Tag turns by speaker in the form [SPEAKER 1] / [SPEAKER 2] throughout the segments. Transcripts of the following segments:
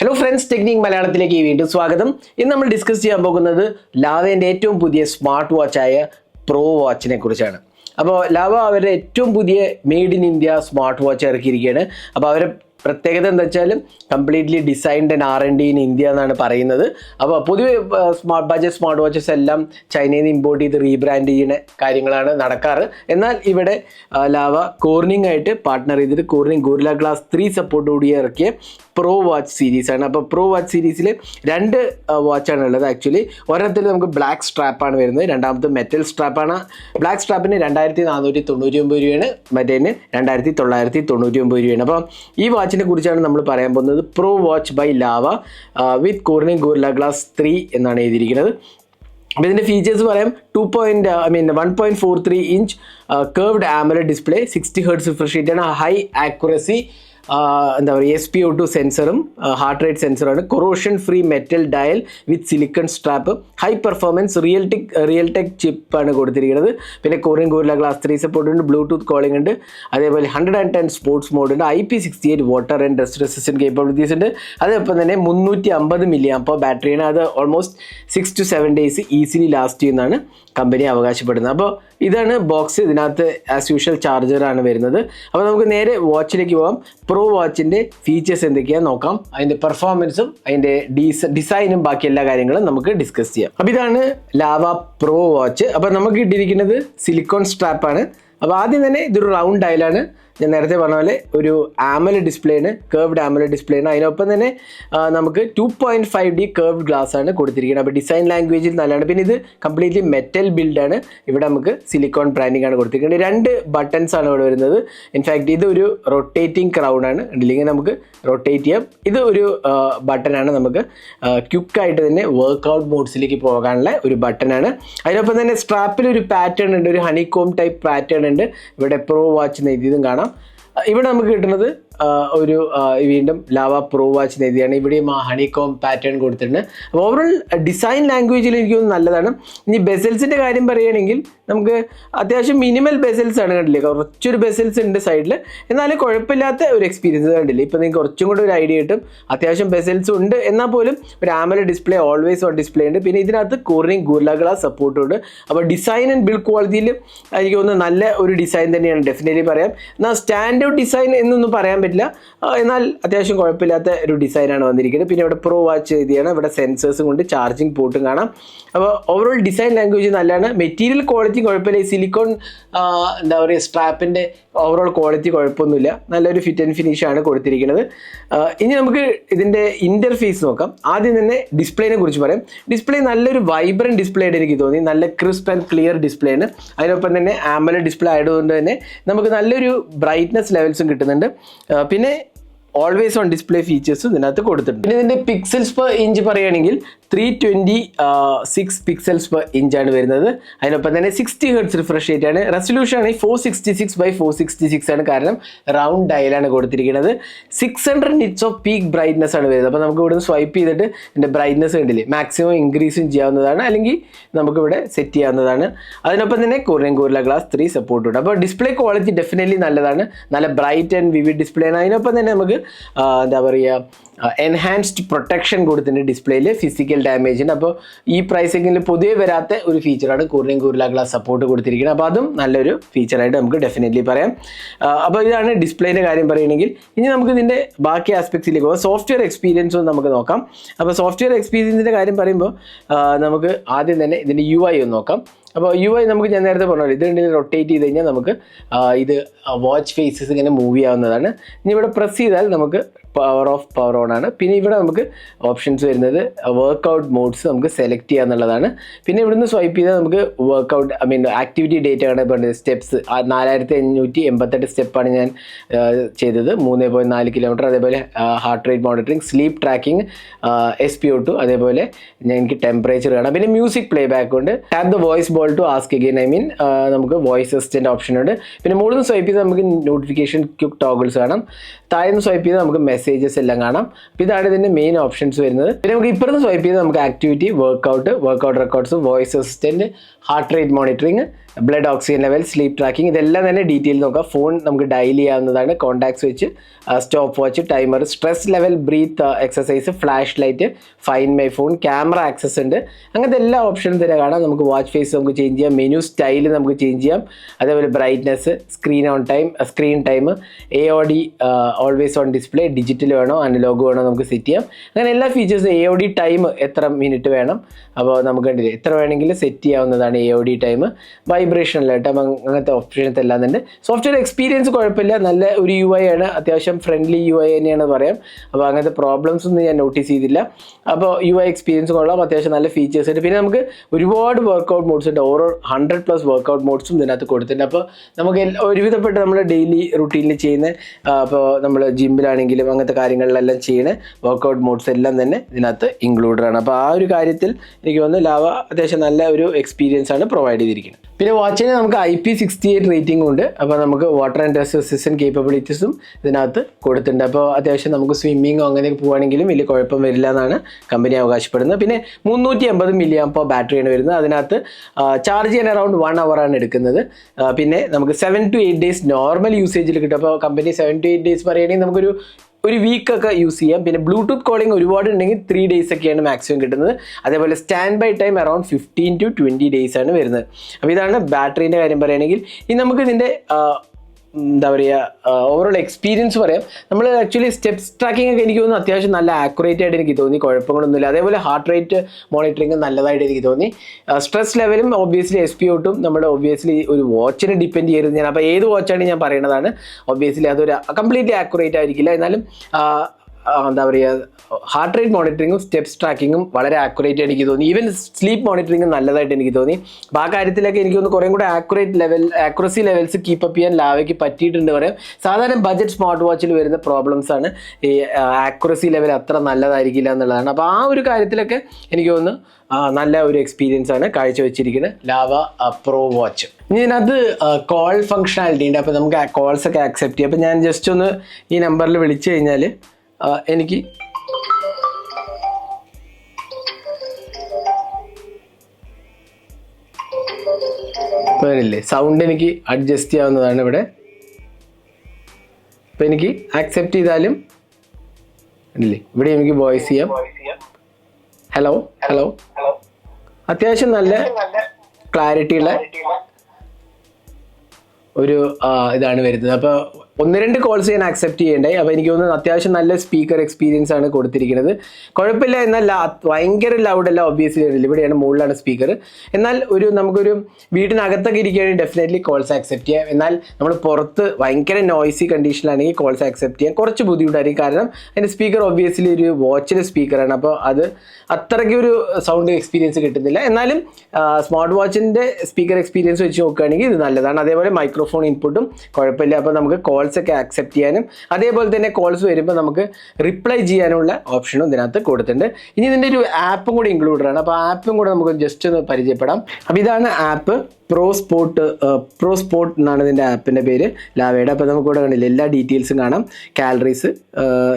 [SPEAKER 1] Hello friends technique മലയാളത്തിലേക്ക് വീണ്ടും സ്വാഗതം. ഇന്ന് നമ്മൾ ഡിസ്കസ് ചെയ്യാൻ പോകുന്നത് ലാവേന്റെ ഏറ്റവും പുതിയ സ്മാർട്ട് വാച്ചായ പ്രോ വാച്ചിനെ കുറിച്ചാണ്. അപ്പോൾ ലാവ അവരുടെ ഏറ്റവും പുതിയ made in India smart watch ഇറക്കിയിരിക്കുകയാണ്. അപ്പോൾ അവരെ പ്രത്യേകത എന്താ വെച്ചാൽ completely designed and R N D in India എന്നാണ് പറയുന്നത്. അപ്പോൾ പൊതുവെ സ്മാർട്ട് ബജറ്റ് സ്മാർട്ട് വാച്ചസ് എല്ലാം ചൈനയിൽ നിന്ന് ഇമ്പോർട്ട് ചെയ്ത് റീബ്രാൻഡ് ചെയ്യുന്ന കാര്യങ്ങളാണ് നടക്കാറ്. എന്നാൽ ഇവിടെ ലാവ കോർണിംഗ് ആയിട്ട് പാർട്ട്ണർ ചെയ്തിട്ട് കോർണിംഗ് ഗോറില ഗ്ലാസ് ത്രീ സപ്പോർട്ടോടുകൂടി ഇറക്കിയ പ്രോ വാച്ച് സീരീസ് ആണ്. അപ്പോൾ പ്രോ വാച്ച് സീരീസിൽ രണ്ട് വാച്ചാണ് ഉള്ളത് ആക്ച്വലി ഒരെണ്ണത്തിൽ നമുക്ക് ബ്ലാക്ക് സ്ട്രാപ്പാണ് വരുന്നത്. രണ്ടാമത്തെ മെറ്റൽ സ്ട്രാപ്പാണ് ബ്ലാക്ക് സ്ട്രാപ്പിന് രണ്ടായിരത്തി നാനൂറ്റി തൊണ്ണൂറ്റി ഒമ്പത് രൂപയാണ്. മറ്റേന് രണ്ടായിരത്തി തൊള്ളായിരത്തി തൊണ്ണൂറ്റി ഒമ്പത് രൂപയാണ്. അപ്പോൾ ഈ വാച്ചിനെ കുറിച്ചാണ് നമ്മൾ പറയാൻ പോകുന്നത്. Pro watch by Lava with Corning Gorilla glass three എന്നാണ് എഴുതിയിരിക്കുന്നത്. അപ്പോൾ ഇതിന്റെ ഫീച്ചേഴ്സ് പറയാം. Two point I mean one point four three inch curved AMOLED display sixty hertz refresh റേറ്റാണ് ഹൈ ആക്യുറസി എന്താ പറയുക എസ് പി ഒ ടു സെൻസറും heart rate സെൻസറാണ് corrosion free metal dial with silicone strap high performance Realtek Realtek ചിപ്പാണ് കൊടുത്തിരിക്കുന്നത്. പിന്നെ Korean Gorilla glass three support ഉണ്ട് Bluetooth calling ഉണ്ട്. അതേപോലെ hundred and ten sports mode ഉണ്ട് I P sixty eight water and dust resistant capabilities ഉണ്ട്. അതേപോലെ തന്നെ മുന്നൂറ്റി അമ്പത് മില്ലി അപ്പോൾ ബാറ്ററിയാണ് അത് almost six to seven days easily last ചെയ്യുന്നതാണ് കമ്പനി അവകാശപ്പെടുന്നത്. അപ്പോൾ ഇതാണ് ബോക്സ് ഇതിനകത്ത് ആസ് യൂഷ്വൽ ആണ് വരുന്നത്. അപ്പോൾ നമുക്ക് നേരെ വാച്ചിലേക്ക് പോകാം പ്രോ വാച്ചിന്റെ ഫീച്ചേഴ്സ് എന്തൊക്കെയാണെന്ന് നോക്കാം. അതിന്റെ പെർഫോമൻസും അതിന്റെ ഡീസ ഡിസൈനും ബാക്കി എല്ലാ കാര്യങ്ങളും നമുക്ക് ഡിസ്കസ് ചെയ്യാം. അപ്പോൾ ഇതാണ് ലാവ പ്രോ വാച്ച് അപ്പോൾ നമുക്ക് കിട്ടിയിരിക്കുന്നത് സിലിക്കോൺ സ്ട്രാപ്പാണ് അപ്പോൾ ആദ്യം തന്നെ ഇതൊരു റൗണ്ട് ഡയലാണ് ഞാൻ നേരത്തെ പറഞ്ഞ പോലെ ഒരു ആമല ഡിസ്പ്ലേ ആണ് കേർവ്ഡ് ആമല ഡിസ്പ്ലേ ആണ്. അതിനൊപ്പം തന്നെ നമുക്ക് two point five D curved glass ആണ് കൊടുത്തിരിക്കുന്നത്. അപ്പോൾ ഡിസൈൻ ലാംഗ്വേജിൽ നല്ലതാണ്. പിന്നെ ഇത് കംപ്ലീറ്റ്ലി മെറ്റൽ ബിൽഡാണ് ഇവിടെ നമുക്ക് സിലിക്കോൺ ബ്രാൻഡിംഗ് ആണ് കൊടുത്തിരിക്കുന്നത്. രണ്ട് ബട്ടൺസ് ആണ് ഇവിടെ വരുന്നത്. ഇൻഫാക്ട് ഇത് ഒരു റൊട്ടേറ്റിംഗ് ക്രൗൺ ആണ്. ഇല്ലെങ്കിൽ നമുക്ക് റൊട്ടേറ്റ് ചെയ്യാം. ഇത് ഒരു ബട്ടനാണ് നമുക്ക് ക്യുക്കായിട്ട് തന്നെ വർക്ക്ഔട്ട് മോഡ്സിലേക്ക് പോകാനുള്ള ഒരു ബട്ടനാണ് അതിനൊപ്പം തന്നെ സ്ട്രാപ്പിൽ ഒരു പാറ്റേൺ ഉണ്ട്. ഒരു ഹണികോം ടൈപ്പ് പാറ്റേൺ ഉണ്ട്. ഇവിടെ പ്രോ വാച്ച് എഴുതിയതും കാണാം. ഇവിടെ നമുക്ക് കിട്ടുന്നത് ഒരു വീണ്ടും ലാവ പ്രോ വാച്ച് എഴുതിയാണ് ഇവിടെയും ആ ഹണികോം പാറ്റേൺ കൊടുത്തിട്ടുണ്ട്. അപ്പോൾ ഓവറോൾ ഡിസൈൻ ലാംഗ്വേജിൽ എനിക്ക് തോന്നുന്നു നല്ലതാണ്. ഇനി ബെസൽസിന്റെ കാര്യം പറയുകയാണെങ്കിൽ നമുക്ക് അത്യാവശ്യം മിനിമൽ ബെസൽസ് ആണ് കണ്ടില്ലേ? കുറച്ചൊരു ബെസൽസ് ഉണ്ട് സൈഡിൽ എന്നാലും കുഴപ്പമില്ലാത്ത ഒരു എക്സ്പീരിയൻസ് കണ്ടില്ലേ? ഇപ്പോൾ നിങ്ങൾക്ക് കുറച്ചും കൂടെ ഒരു ഐഡിയ കിട്ടും. അത്യാവശ്യം ബെസൽസ് ഉണ്ട്. എന്നാൽ പോലും ഒരു AMOLED display always on display ഉണ്ട്. പിന്നെ ഇതിനകത്ത് കോറിങ് ഗുർല ഗ്ലാസ് സപ്പോർട്ടും ഉണ്ട്. അപ്പോൾ ഡിസൈൻ ആൻഡ് ബിൽഡ് ക്വാളിറ്റിയിൽ എനിക്ക് തോന്നുന്നു നല്ല ഒരു ഡിസൈൻ തന്നെയാണ്. ഡെഫിനറ്റ്ലി പറയാം. എന്നാൽ സ്റ്റാൻഡ് ഔട്ട് ഡിസൈൻ എന്നൊന്നും പറയാൻ പറ്റില്ല എന്നാൽ അത്യാവശ്യം കുഴപ്പമില്ലാത്ത ഒരു ഡിസൈനാണ് വന്നിരിക്കുന്നത്. പിന്നെ ഇവിടെ പ്രോ വാച്ച് ചെയ്തിയാണ് ഇവിടെ സെൻസേഴ്സും കൊണ്ട് ചാർജിങ് പോർട്ടും കാണാം. അപ്പോൾ ഓവറോൾ ഡിസൈൻ ലാംഗ്വേജ് നല്ലതാണ്. മെറ്റീരിയൽ ക്വാളിറ്റി കുഴപ്പമില്ല. ഈ സിലിക്കോൺ എന്താ പറയുക സ്ട്രാപ്പിന്റെ ഓവറോൾ ക്വാളിറ്റി കുഴപ്പമൊന്നുമില്ല. നല്ലൊരു ഫിറ്റ് ആൻഡ് ഫിനിഷ് ആണ് കൊടുത്തിരിക്കുന്നത്. ഇനി നമുക്ക് ഇതിന്റെ ഇന്റർഫേസ് നോക്കാം. ആദ്യം തന്നെ ഡിസ്പ്ലേനെ കുറിച്ച് പറയാം. ഡിസ്പ്ലേ നല്ലൊരു വൈബ്രന്റ് ഡിസ്പ്ലേ ആയിട്ട് എനിക്ക് തോന്നി. നല്ല ക്രിസ്പ് ആൻഡ് ക്ലിയർ ഡിസ്പ്ലേ ആണ്. അതിനൊപ്പം തന്നെ ആമല ഡിസ്പ്ലേ ആയതുകൊണ്ട് തന്നെ നമുക്ക് നല്ലൊരു ബ്രൈറ്റ്നസ് ലെവൽസും കിട്ടുന്നുണ്ട്. പിന്നെ ഓൾവേസ് ഓൺ ഡിസ്പ്ലേ ഫീച്ചേഴ്സ് ഇതിനകത്ത് കൊടുത്തിട്ടുണ്ട്. പിന്നെ ഇതിന്റെ പിക്സൽസ് പെർ ഇഞ്ച് പറയുകയാണെങ്കിൽ three twenty six pixels per ഇഞ്ചാണ് വരുന്നത്. അതിനൊപ്പം തന്നെ സിക്സ്റ്റി ഹെർട്സ് റിഫ്രഷ് റേറ്റ് ആണ്. റെസൊല്യൂഷൻ ആണ് four sixty six by four sixty six ആണ് കാരണം റൗണ്ട് ഡയലാണ് കൊടുത്തിരിക്കുന്നത്. Six hundred nits of peak brightness ആണ് വരുന്നത്. അപ്പോൾ നമുക്ക് ഇവിടുന്ന് സ്വൈപ്പ് ചെയ്തിട്ട് എന്റെ ബ്രൈറ്റ്നസ് കണ്ടില്ലേ? മാക്സിമം ഇൻക്രീസും ചെയ്യാവുന്നതാണ്. അല്ലെങ്കിൽ നമുക്കിവിടെ സെറ്റ് ചെയ്യാവുന്നതാണ്. അതിനൊപ്പം തന്നെ Korean Gorilla glass three support ഉണ്ട്. അപ്പോൾ ഡിസ്പ്ലേ ക്വാളിറ്റി ഡെഫിനറ്റ്ലി നല്ലതാണ്. നല്ല ബ്രൈറ്റ് ആൻഡ് വിവിഡ് ഡിസ്പ്ലേ ആണ്. അതിനൊപ്പം തന്നെ നമുക്ക് എന്താ പറയുക എൻഹാൻസ്ഡ് പ്രൊട്ടക്ഷൻ കൊടുത്തിട്ടുണ്ട് ഡിസ്പ്ലേയിൽ ഫിസിക്കൽ ഡാമേജിന് അപ്പോൾ ഈ പ്രൈസിങ്ങിൽ പൊതുവേ വരാത്ത ഒരു ഫീച്ചറാണ് കൂറിനെയും കൂറില ഗ്ലാസ് സപ്പോർട്ട് കൊടുത്തിരിക്കുന്നത്. അപ്പോൾ അതും നല്ലൊരു ഫീച്ചറായിട്ട് നമുക്ക് ഡെഫിനറ്റ്ലി പറയാം. അപ്പോൾ ഇതാണ് ഡിസ്പ്ലേന്റെ കാര്യം പറയുകയാണെങ്കിൽ ഇനി നമുക്ക് ഇതിന്റെ ബാക്കി ആസ്പെക്ട്സിലേക്ക് പോകാം. സോഫ്റ്റ്വെയർ എക്സ്പീരിയൻസ് ഒന്ന് നമുക്ക് നോക്കാം. അപ്പോൾ സോഫ്റ്റ്വെയർ എക്സ്പീരിയൻസിന്റെ കാര്യം പറയുമ്പോൾ നമുക്ക് ആദ്യം തന്നെ ഇതിന്റെ യു ഐ ഒന്ന് നോക്കാം. അപ്പോൾ യു ഐ നമുക്ക് ഞാൻ നേരത്തെ പറഞ്ഞല്ലോ ഇത് റൊട്ടേറ്റ് ചെയ്ത് കഴിഞ്ഞാൽ നമുക്ക് ഇത് വാച്ച് ഫേസസ് ഇങ്ങനെ മൂവ് ചെയ്യാവുന്നതാണ്. ഇനി ഇവിടെ പ്രസ് ചെയ്താൽ നമുക്ക് പവർ ഓഫ് പവർ ഓൺ ആണ്. പിന്നെ ഇവിടെ നമുക്ക് ഓപ്ഷൻസ് വരുന്നത് വർക്ക്ഔട്ട് മോഡ്സ് നമുക്ക് സെലക്ട് ചെയ്യുക എന്നുള്ളതാണ്. പിന്നെ ഇവിടുന്ന് സ്വൈപ്പ് ചെയ്താൽ നമുക്ക് workout I mean activity date ആണ് പറഞ്ഞത് സ്റ്റെപ്സ് നാലായിരത്തി അഞ്ഞൂറ്റി എൺപത്തെട്ട് സ്റ്റെപ്പാണ് ഞാൻ ആ, ചെയ്തത്. മൂന്ന് പോയിന്റ് നാല് കിലോമീറ്റർ അതേപോലെ heart rate monitoring sleep tracking S P O two അതേപോലെ ഞാൻ എനിക്ക് ടെമ്പറേച്ചർ കാണാം. പിന്നെ മ്യൂസിക് പ്ലേ ബാക്ക് ഉണ്ട് tap the voice ball to ask again I mean നമുക്ക് വോയിസ് അസിസ്റ്റന്റ് ഓപ്ഷൻ ഉണ്ട്. പിന്നെ മുകളിൽ നിന്ന് സ്വൈപ്പ് ചെയ്താൽ നമുക്ക് നോട്ടിഫിക്കേഷൻ ക്യുക്ക് ടോഗിൾസ് കാണാം. താഴെ നിന്ന് സ്വൈപ്പ് ചെയ്താൽ നമുക്ക് മെസ്സേജസ് എല്ലാം കാണാം. അപ്പോൾ ഇതാണ് ഇതിന്റെ മെയിൻ ഓപ്ഷൻസ് വരുന്നത്. പിന്നെ നമുക്ക് ഇപ്പുറത്ത് സ്വൈപ്പ് ചെയ്ത് നമുക്ക് activity workout workout records voice assistant heart rate monitoring blood oxygen level sleep tracking ഇതെല്ലാം തന്നെ ഡീറ്റെയിൽ നോക്കാം. ഫോൺ നമുക്ക് ഡയൽ ചെയ്യാവുന്നതാണ്. കോൺടാക്ട്സ് വെച്ച് stopwatch timer stress level breath exercise flash light find my phone camera access ഉണ്ട്. അങ്ങനത്തെ എല്ലാ ഓപ്ഷനും തന്നെ കാണാം. നമുക്ക് വാച്ച് ഫേസ് നമുക്ക് ചേഞ്ച് ചെയ്യാം. മെനു സ്റ്റൈൽ നമുക്ക് ചേഞ്ച് ചെയ്യാം. അതേപോലെ brightness screen on time screen time A O D always on display digital വേണോ അനലോഗ് വേണോ നമുക്ക് സെറ്റ് ചെയ്യാം. അങ്ങനെ എല്ലാ ഫീച്ചേഴ്സും എ ഒ ഡി ടൈം എത്ര മിനിറ്റ് വേണം. അപ്പോൾ നമുക്ക് കണ്ടില്ലേ എത്ര വേണമെങ്കിലും സെറ്റ് ചെയ്യാവുന്നതാണ് A O D time vibration light അങ്ങനത്തെ ഓപ്ഷൻസ് എല്ലാം തന്നെ. സോഫ്റ്റ്വെയർ എക്സ്പീരിയൻസ് കുഴപ്പമില്ല. നല്ല ഒരു യു ഐ ആണ്. അത്യാവശ്യം ഫ്രണ്ട്ലി യു ഐ തന്നെയാണ് പറയാം. അപ്പോൾ അങ്ങനത്തെ പ്രോബ്ലംസ് ഒന്നും ഞാൻ നോട്ടീസ് ചെയ്തില്ല. അപ്പോൾ യു ഐ എക്സ്പീരിയൻസ് കൊള്ളാം. അത്യാവശ്യം നല്ല ഫീച്ചേഴ്സ് ഉണ്ട്. പിന്നെ നമുക്ക് ഒരുപാട് വർക്കൗട്ട് മോഡ്സ് ഉണ്ട്. ഓരോ ഹൺഡ്രഡ് പ്ലസ് വർക്കൗട്ട് മോഡ്സും ഇതിനകത്ത് കൊടുത്തിട്ടുണ്ട്. അപ്പോൾ നമുക്ക് ഒരുവിധപ്പെട്ട നമ്മുടെ ഡെയിലി റുട്ടീനിൽ ചെയ്യുന്ന അപ്പോൾ നമ്മൾ ജിമ്മിലാണെങ്കിലും അങ്ങനത്തെ കാര്യങ്ങളിലെല്ലാം ചെയ്യുന്ന വർക്ക്ഔട്ട് മോഡ്സ് എല്ലാം തന്നെ ഇതിനകത്ത് ഇൻക്ലൂഡഡ് ആണ്. അപ്പോൾ ആ ഒരു കാര്യത്തിൽ എനിക്ക് തോന്നുന്നു ലാവ അത്യാവശ്യം നല്ല ഒരു എക്സ്പീരിയൻസ് ആണ് പ്രൊവൈഡ് ചെയ്തിരിക്കുന്നത്. പിന്നെ വാച്ചിന് നമുക്ക് I P sixty eight rating ഉണ്ട്. അപ്പോൾ നമുക്ക് വാട്ടർ ആൻഡ് ഡസ്റ്റ് കേപ്പബിലിറ്റീസും ഇതിനകത്ത് കൊടുത്തിട്ടുണ്ട്. അപ്പോൾ അത്യാവശ്യം നമുക്ക് സ്വിമ്മിങ്ങോ അങ്ങനെയൊക്കെ പോകുകയാണെങ്കിലും വലിയ കുഴപ്പം വരില്ല എന്നാണ് കമ്പനി അവകാശപ്പെടുന്നത്. പിന്നെ മുന്നൂറ്റി എൺപത് മില്ലി അപ്പോൾ ബാറ്ററിയാണ് വരുന്നത്. അതിനകത്ത് ചാർജ് ചെയ്യാൻ അറൗണ്ട് വൺ ആണ് എടുക്കുന്നത്. പിന്നെ നമുക്ക് seven to eight days normal യൂസേജിൽ കിട്ടും. അപ്പോൾ company seven to eight days പറയുകയാണെങ്കിൽ നമുക്കൊരു ഒരു വീക്ക് ഒക്കെ യൂസ് ചെയ്യാം. പിന്നെ ബ്ലൂടൂത്ത് കോളിംഗ് ഒരുപാട് ഉണ്ടെങ്കിൽ ത്രീ ഡേയ്സ് ഒക്കെയാണ് മാക്സിമം കിട്ടുന്നത്. അതേപോലെ standby time around fifteen to twenty days ആണ് വരുന്നത്. അപ്പോൾ ഇതാണ് ബാറ്ററീന്റെ കാര്യം പറയുകയാണെങ്കിൽ ഇനി നമുക്ക് ഇതിന്റെ എന്താ പറയുക ഓവറോൾ എക്സ്പീരിയൻസ് പറയാം. നമ്മൾ ആക്ച്വലി സ്റ്റെപ്സ് ട്രാക്കിംഗ് ഒക്കെ എനിക്ക് തോന്നുന്നു അത്യാവശ്യം നല്ല ആക്യുറേറ്റ് ആയിട്ട് എനിക്ക് തോന്നി. കുഴപ്പങ്ങളൊന്നുമില്ല. അതേപോലെ ഹാർട്ട് റേറ്റ് മോണിറ്ററിംഗ് നല്ലതായിട്ട് എനിക്ക് തോന്നി. സ്ട്രെസ് ലെവലും ഒബ്വിയസ്ലി എസ് പി ഒട്ടും നമ്മൾ ഒബ്വിയസ്ലി ഒരു വാച്ചിനെ ഡിപ്പെൻഡ് ചെയ്യരുത് ഞാൻ. അപ്പോൾ ഏത് വാച്ചാണ് ഞാൻ പറയുന്നതാണ് ഒബ്വിയസ്ലി അതൊരു കംപ്ലീറ്റ്ലി ആക്യുറേറ്റ് ആയിരിക്കില്ല. എന്നാലും എന്താ പറയുക ഹാർട്ട് റേറ്റ് മോണിറ്ററിങ്ങും സ്റ്റെപ്സ് ട്രാക്കിങ്ങും വളരെ ആക്യുറേറ്റ് എനിക്ക് തോന്നി. ഈവൻ സ്ലീപ്പ് മോണിറ്ററിങ്ങും നല്ലതായിട്ട് എനിക്ക് തോന്നി. അപ്പോൾ ആ കാര്യത്തിലൊക്കെ എനിക്ക് തോന്നുന്നു കുറേ കൂടെ accurate level accuracy levels keep up ചെയ്യാൻ ലാവയ്ക്ക് പറ്റിയിട്ടുണ്ട് പറയാം. സാധാരണ ബജറ്റ് സ്മാർട്ട് വാച്ചിൽ വരുന്ന പ്രോബ്ലംസ് ആണ് ഈ ആക്യുറസി ലെവൽ അത്ര നല്ലതായിരിക്കില്ല എന്നുള്ളതാണ്. അപ്പോൾ ആ ഒരു കാര്യത്തിലൊക്കെ എനിക്ക് തോന്നുന്നു നല്ല ഒരു എക്സ്പീരിയൻസ് ആണ് കാഴ്ചവെച്ചിരിക്കുന്നത്. ലാവ പ്രോ വാച്ച് ഇനി ഇതിനകത്ത് കോൾ ഫങ്ഷണാലിറ്റി ഉണ്ട്. അപ്പോൾ നമുക്ക് കോൾസ് ഒക്കെ ആക്സെപ്റ്റ് ചെയ്യാം. അപ്പോൾ ഞാൻ ജസ്റ്റ് ഒന്ന് ഈ നമ്പറിൽ വിളിച്ചു കഴിഞ്ഞാൽ എനിക്ക് ഇല്ലേ സൗണ്ട് എനിക്ക് അഡ്ജസ്റ്റ് ചെയ്യാവുന്നതാണ് ഇവിടെ. അപ്പോൾ എനിക്ക് ആക്സെപ്റ്റ് ചെയ്താലും ഇല്ലേ? ഇവിടെ എനിക്ക് വോയിസ് ചെയ്യാം. ഹലോ ഹലോ അത്യാവശ്യം നല്ല ക്ലാരിറ്റി ഉള്ള ഒരു ഇതാണ് വരുന്നത്. അപ്പോൾ ഒന്ന് രണ്ട് കോൾസ് ഞാൻ അക്സെപ്റ്റ് ചെയ്യണ്ടേ അപ്പോൾ എനിക്ക് തോന്നുന്നു അത്യാവശ്യം നല്ല സ്പീക്കർ എക്സ്പീരിയൻസ് ആണ് കൊടുത്തിരിക്കുന്നത്. കുഴപ്പമില്ല എന്നല്ല ഭയങ്കര ലൗഡല്ല ഒബ്വിയസ്ലി ഇവിടെയാണ് മുകളിലാണ് സ്പീക്കർ എന്നാൽ ഒരു നമുക്കൊരു വീടിനകത്തൊക്കെ ഇരിക്കുകയാണെങ്കിൽ ഡെഫിനറ്റ്ലി കോൾസ് അക്സെപ്റ്റ് ചെയ്യാം. എന്നാൽ നമ്മൾ പുറത്ത് ഭയങ്കര നോയ്സി കണ്ടീഷനിലാണെങ്കിൽ കോൾസ് അക്സെപ്റ്റ് ചെയ്യാൻ കുറച്ച് ബുദ്ധിമുട്ടായിരിക്കും. കാരണം അതിന്റെ സ്പീക്കർ ഒബ്വിയസ്ലി ഒരു വാച്ചിന്റെ സ്പീക്കറാണ് അപ്പോൾ അത് അത്രയ്ക്ക് ഒരു സൗണ്ട് എക്സ്പീരിയൻസ് കിട്ടുന്നില്ല. എന്നാലും സ്മാർട്ട് വാച്ചിന്റെ സ്പീക്കർ എക്സ്പീരിയൻസ് വെച്ച് നോക്കുകയാണെങ്കിൽ ഇത് നല്ലതാണ്. അതേപോലെ മൈക്രോഫോൺ ഇൻപുട്ടും കുഴപ്പമില്ല. അപ്പോൾ നമുക്ക് കോൾസ് ഒക്കെ ആക്സെപ്റ്റ് ചെയ്യാനും അതേപോലെ തന്നെ കോൾസ് വരുമ്പോൾ നമുക്ക് റിപ്ലൈ ചെയ്യാനുള്ള ഓപ്ഷനും ഇതിനകത്ത് കൊടുത്തിട്ടുണ്ട്. ഇനി ഇതിന്റെ ഒരു ആപ്പും കൂടി ഇൻക്ലൂഡഡ് ആണ് അപ്പോൾ ആപ്പും കൂടെ നമുക്ക് ജസ്റ്റ് ഒന്ന് പരിചയപ്പെടാം. അപ്പോൾ ഇതാണ് app pro sport pro sport എന്നാണ് ഇതിന്റെ ആപ്പിന്റെ പേര് ലാവയുടെ. അപ്പോൾ നമുക്ക് ഇവിടെ കണ്ടില്ല എല്ലാ ഡീറ്റെയിൽസും കാണാം. കാലറീസ്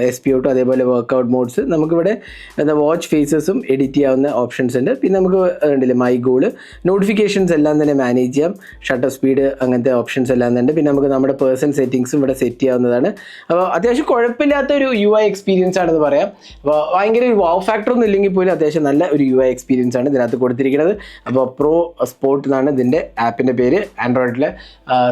[SPEAKER 1] എസ് പി ഔട്ടും അതേപോലെ വർക്കൗട്ട് മോഡ്സ് നമുക്കിവിടെ എന്താ വാച്ച് ഫേസസും എഡിറ്റ് ചെയ്യാവുന്ന ഓപ്ഷൻസ് ഉണ്ട്. പിന്നെ നമുക്ക് ഉണ്ടല്ലേ മൈ ഗോൾ നോട്ടിഫിക്കേഷൻസ് എല്ലാം തന്നെ മാനേജ് ചെയ്യാം. ഷട്ടർ സ്പീഡ് അങ്ങനത്തെ ഓപ്ഷൻസ് എല്ലാം തന്നെ പിന്നെ നമുക്ക് നമ്മുടെ പേഴ്സൺ സെറ്റിങ്സും ഇവിടെ സെറ്റ് ചെയ്യാവുന്നതാണ്. അപ്പോൾ അത്യാവശ്യം കുഴപ്പമില്ലാത്ത ഒരു യു ഐ എക്സ്പീരിയൻസ് ആണെന്ന് പറയാം. അപ്പോൾ ഭയങ്കര ഒരു വാവ് ഫാക്ടർ ഒന്നും ഇല്ലെങ്കിൽ പോലും അത്യാവശ്യം നല്ല ഒരു യു ഐ എക്സ്പീരിയൻസ് ആണ് ഇതിനകത്ത് കൊടുത്തിരിക്കുന്നത്. അപ്പോൾ പ്രോ സ്പോർട്ട് എന്നാണ് ഇതിന്റെ ആപ്പിന്റെ പേര്. ആൻഡ്രോയിഡിലെ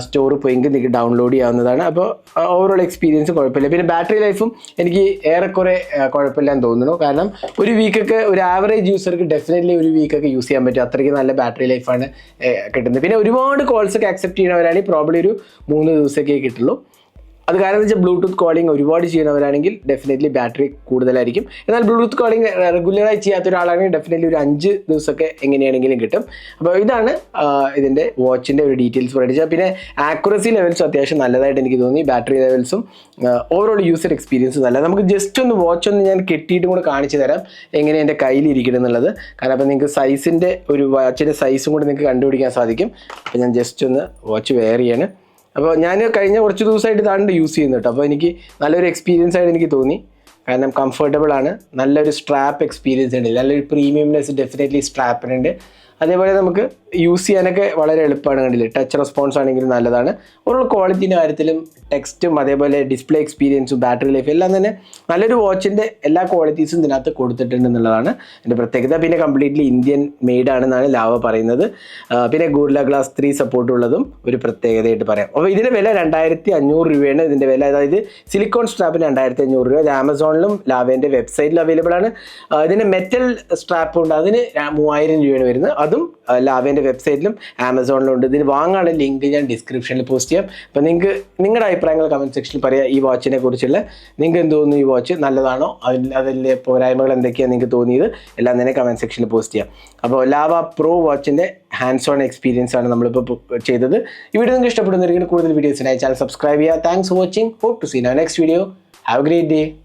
[SPEAKER 1] സ്റ്റോറിൽ പോയെങ്കിൽ നിങ്ങൾക്ക് ഡൗൺലോഡ് ചെയ്യാവുന്നതാണ്. അപ്പോൾ ഓവറോൾ എക്സ്പീരിയൻസ് കുഴപ്പമില്ല. പിന്നെ ബാറ്ററി ലൈഫും എനിക്ക് ഏറെക്കുറെ കുഴപ്പമില്ല കുഴപ്പമില്ലാന്ന് തോന്നുന്നു. കാരണം ഒരു വീക്കൊക്കെ ഒരു ആവറേജ് യൂസർക്ക് ഡെഫിനറ്റ്ലി ഒരു വീക്കൊക്കെ യൂസ് ചെയ്യാൻ പറ്റും. അത്രയ്ക്ക് നല്ല ബാറ്ററി ലൈഫാണ് കിട്ടുന്നത്. പിന്നെ ഒരുപാട് കോൾസ് ഒക്കെ അക്സെപ്റ്റ് ചെയ്യണവരാണെങ്കിൽ പ്രോബ്ലി ഒരു മൂന്ന് ദിവസമൊക്കെ കിട്ടുള്ളൂ. അത് കാരണം എന്ന് വെച്ചാൽ ബ്ലൂടൂത്ത് കോളിംഗ് ഒരുപാട് ചെയ്യുന്നവരാണെങ്കിൽ ഡെഫിനറ്റ്ലി ബാറ്ററി കൂടുതലായിരിക്കും. എന്നാൽ ബ്ലൂടൂത്ത് കോളിംഗ് റെഗുലറായി ചെയ്യാത്ത ഒരാളാണെങ്കിൽ ഡെഫിനറ്റ്ലി ഒരു അഞ്ച് ദിവസമൊക്കെ എങ്ങനെയാണെങ്കിലും കിട്ടും. അപ്പോൾ ഇതാണ് ഇതിന്റെ വാച്ചിന്റെ ഒരു ഡീറ്റെയിൽസ് പറയുന്നത്. പിന്നെ ആക്യുറസി ലെവൽസും അത്യാവശ്യം നല്ലതായിട്ട് എനിക്ക് തോന്നി. ബാറ്ററി ലെവൽസും ഓവറോൾ യൂസർ എക്സ്പീരിയൻസ് നല്ല നമുക്ക് ജസ്റ്റ് ഒന്ന് വാച്ച് ഒന്ന് ഞാൻ കെട്ടിയിട്ടും കൂടെ കാണിച്ചു തരാം എങ്ങനെ എന്റെ കയ്യിലിരിക്കണം എന്നുള്ളത്. കാരണം അപ്പോൾ നിങ്ങൾക്ക് സൈസിന്റെ ഒരു വാച്ചിന്റെ സൈസും കൂടെ നിങ്ങൾക്ക് കണ്ടുപിടിക്കാൻ സാധിക്കും. അപ്പോൾ ഞാൻ ജസ്റ്റ് ഒന്ന് വാച്ച് വെയർ ചെയ്യാണ്. അപ്പോൾ ഞാൻ കഴിഞ്ഞ കുറച്ച് ദിവസമായിട്ട് ഇതാണ് യൂസ് ചെയ്യുന്നത് കേട്ടോ. അപ്പോൾ എനിക്ക് നല്ലൊരു എക്സ്പീരിയൻസ് ആയിട്ട് എനിക്ക് തോന്നി. കാരണം കംഫർട്ടബിൾ ആണ്. നല്ലൊരു സ്ട്രാപ്പ് എക്സ്പീരിയൻസ് ഉണ്ട്. നല്ലൊരു പ്രീമിയംനെസ് ഡെഫിനറ്റ്ലി സ്ട്രാപ്പിനുണ്ട് അതേപോലെ നമുക്ക് യൂസ് ചെയ്യാനൊക്കെ വളരെ എളുപ്പമാണ് കണ്ടില്ലേ? ടച്ച് റെസ്പോൺസ് ആണെങ്കിലും നല്ലതാണ്. ഓരോ ക്വാളിറ്റിന്റെ കാര്യത്തിലും ടെക്സ്റ്റും അതേപോലെ ഡിസ്പ്ലേ എക്സ്പീരിയൻസും ബാറ്ററി ലൈഫ് എല്ലാം തന്നെ നല്ലൊരു വാച്ചിന്റെ എല്ലാ ക്വാളിറ്റീസും ഇതിനകത്ത് കൊടുത്തിട്ടുണ്ട് എന്നുള്ളതാണ് എന്റെ പ്രത്യേകത. പിന്നെ കംപ്ലീറ്റ്ലി ഇന്ത്യൻ മെയ്ഡ് ആണെന്നാണ് ലാവ പറയുന്നത്. പിന്നെ ഗൂർല ഗ്ലാസ് ത്രീ സപ്പോർട്ട് ഉള്ളതും ഒരു പ്രത്യേകതയായിട്ട് പറയാം. അപ്പോൾ ഇതിന്റെ വില രണ്ടായിരത്തി അഞ്ഞൂറ് രൂപയാണ് ഇതിന്റെ വില. അതായത് സിലിക്കോൺ സ്ട്രാപ്പിന് രണ്ടായിരത്തി അഞ്ഞൂറ് രൂപ. ആമസോണിലും ലാവേന്റെ വെബ്സൈറ്റിലും അവൈലബിൾ ആണ്. ഇതിന് മെറ്റൽ സ്ട്രാപ്പ് ഉണ്ട്. അതിന് മൂവായിരം രൂപയാണ് വരുന്നത്. അതും ലാവേന്റെ വെബ്സൈറ്റിലും ആമസോണിലും ഉണ്ട് ഇതിന് വാങ്ങാനുള്ള ലിങ്ക് ഞാൻ ഡിസ്ക്രിപ്ഷനിൽ പോസ്റ്റ് ചെയ്യാം. അപ്പോൾ നിങ്ങൾക്ക് നിങ്ങളുടെ അഭിപ്രായങ്ങൾ കമന്റ് സെക്ഷനിൽ പറയാം ഈ വാച്ചിനെ കുറിച്ചുള്ള. നിങ്ങൾക്ക് എന്ത് തോന്നുന്നു ഈ വാച്ച് നല്ലതാണോ? അതിൽ അതിലെ പോരായ്മകൾ എന്തൊക്കെയാണ് നിങ്ങൾക്ക് തോന്നിയത്? എല്ലാം തന്നെ കമന്റ് സെക്ഷനിൽ പോസ്റ്റ് ചെയ്യാം. അപ്പോൾ ലാവ പ്രോ വാച്ചിന്റെ ഹാൻഡ്സ് ഓൺ എക്സ്പീരിയൻസ് ആണ് നമ്മളിപ്പോൾ ചെയ്തത്. ഈ വീഡിയോ നിങ്ങൾക്ക് ഇഷ്ടപ്പെടുന്നവർക്ക് കൂടുതൽ വീഡിയോസിനായി ചാനൽ സബ്സ്ക്രൈബ് ചെയ്യുക. Thanks for watching. Hope to see next video. Have great day.